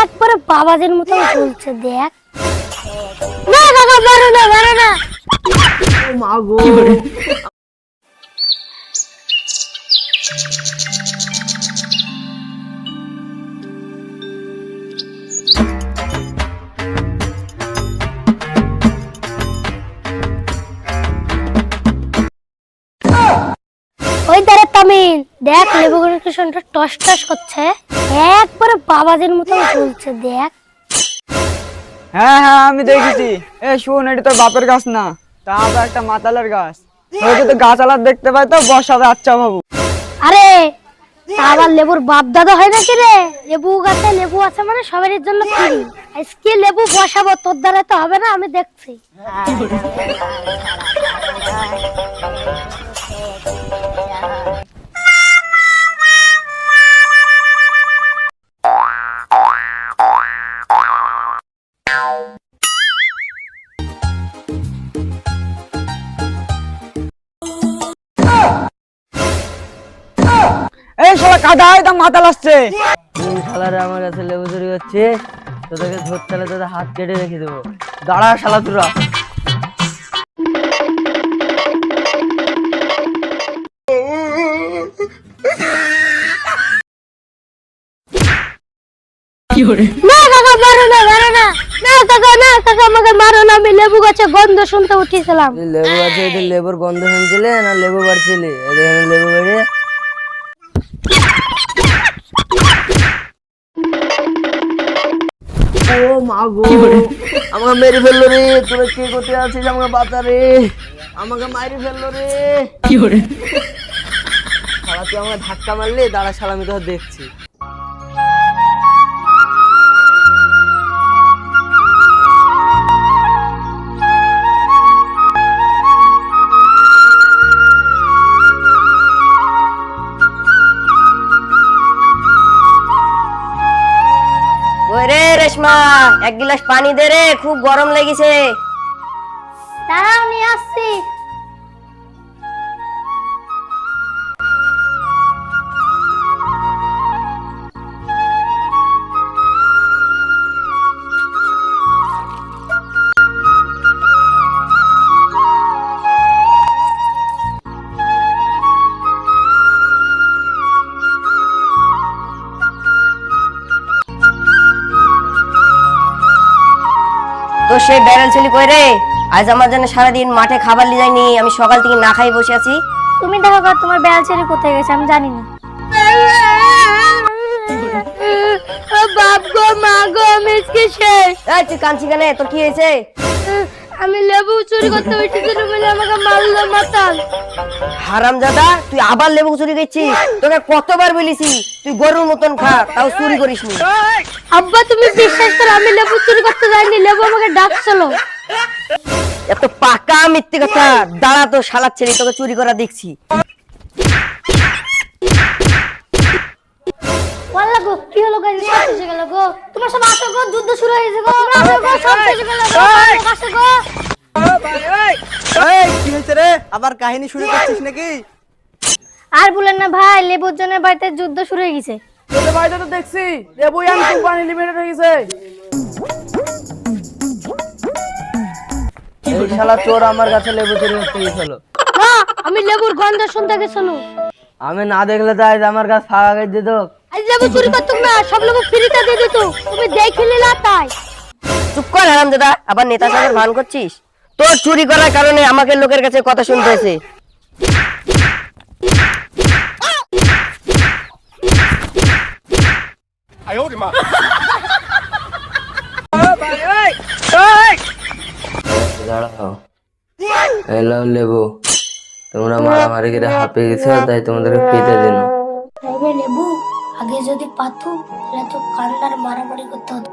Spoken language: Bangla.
একবারে বাবাজের মতো চলছে দেখ। না কাকা মারো না মারো না। মা গো। ওই দাঁড়া তামিল। দেখ লেবু কৃষ্ণটা টস টস করছে। একবারে বাবাজের মতো চলছে দেখ। হ্যাঁ হ্যাঁ আমি দেখেছি। এ শুন এটা তোর বাপের গাছ না। তা আবার একটা মাতালের গাছ। ওই তো গাছ আলাদ দেখতে পাই তো বসাবে আচ্ছা বাবু। আরে তা আবার লেবুর বাপ দাদা হয় নাকি রে? লেবু গাছে লেবু আছে মানে সবারই জন্য ফ্রি। আজকে লেবু বসাবো তোর দ্বারা তো হবে না আমি দেখছি। এই শালা কাদা একদম মাতাল আসছে। তুই শালারে আমার কাছে লেবু চুরি হচ্ছে তোদেরকে ধরতে হলে তোদের হাত কেটে রেখে দেবো। দাঁড়া শালা তোরা। না কাকা মারো না মারো না। না কাকা না কাকা আমাকে মারো না আমি লেবু গাছে গন্ধ শুনতে উঠেছিলাম। লেবু আছে এদের লেবুর গন্ধ শুনছিলে না লেবু বাড়ছিলে? লেবু বেড়ে ও মা গো। আমাকে মেরে ফেলল রে। তোরা কে করতে আছিস আমাকে বাঁচা রে? আমাকে মারি ফেলল রে। কি করে শালা তুই আমাকে ধাক্কা মারলে দাঁড়া শালা আমি তো দেখছি। ওই মা। এক গিলাস পানি দে রে খুব গরম লেগেছে। দাঁড়াও নিয়ে আসছি। তো সে ব্যারেল ছেলে কই রে আজ আমার জন্য সারাদিন মাঠে খাবার নিয়ে যায়নি আমি সকাল থেকে না খাই বসে আছি। তুমি দেখো গা, তোমার বেড়াল চলি কোথায় গেছে আমি জানি না। বাপ গো মা গো মিসকে শেষ। এই তুই কাঁদছি কেন? তোর কি হয়েছে? আমি লেবু চুরি করতে উঠেছিল বলে আমাকে মারলো মাতাল। তুই আবার লেবু চুরি করছিস? তোকে কতবার বলেছি তুই গরুর মতন খা তাও চুরি করিস নি আব্বা তুমি বিশ্বাস করো আমি লেবু চুরি করতে যাইনি লেবু আমাকে ডাকছিল। এত পাকা মিথ্যে কথা দাঁড়া তো সালাচ্ছে ছেলে তোকে চুরি করা দেখছি। গো কি হলো গাইস সব শেষ গেল গো। তোমার সব আসো গো যুদ্ধ শুরু হয়ে গেছে গো। আসো গো সব শেষ গেল গো। আসো গো। এই! কি হয়েছে রে? আবার কাহিনী শুরু করছিস নাকি? আর বলেন না ভাই লেবুর জন্য বাড়িতে যুদ্ধ শুরু হয়ে গেছে। তোদের বাড়িতে তো দেখছি লেবু ইয়ান কোম্পানি লিমিটেড হয়ে গেছে। এই শালা চোর আমার কাছে লেবু চুরি করতে গেছিল। আমি লেবুর গন্ধ শুনতে গেছিল আমি না দেখলে তো আজ আমার কাছে ফাঁকা দিত। লেবু চুরি করতো না সব লেবু ফ্রিতে দিয়ে দিত। তুমি দেখিলে না তাই। চুপ কর হারাম দাদা আবার নেতা সাহেবের ভান করছিস? তোর চুরি করার কারণে আমাকে লোকের কাছে কথা শুনতে হয়েছে। দাঁড়াও। লেবু। তোমরা মারামারি করে হাঁপে গেছো তাই তোমাদেরকে পেতে দিন লেবু। আগে যদি পাতু তাহলে তো কান্নার মারামারি করতে হতো।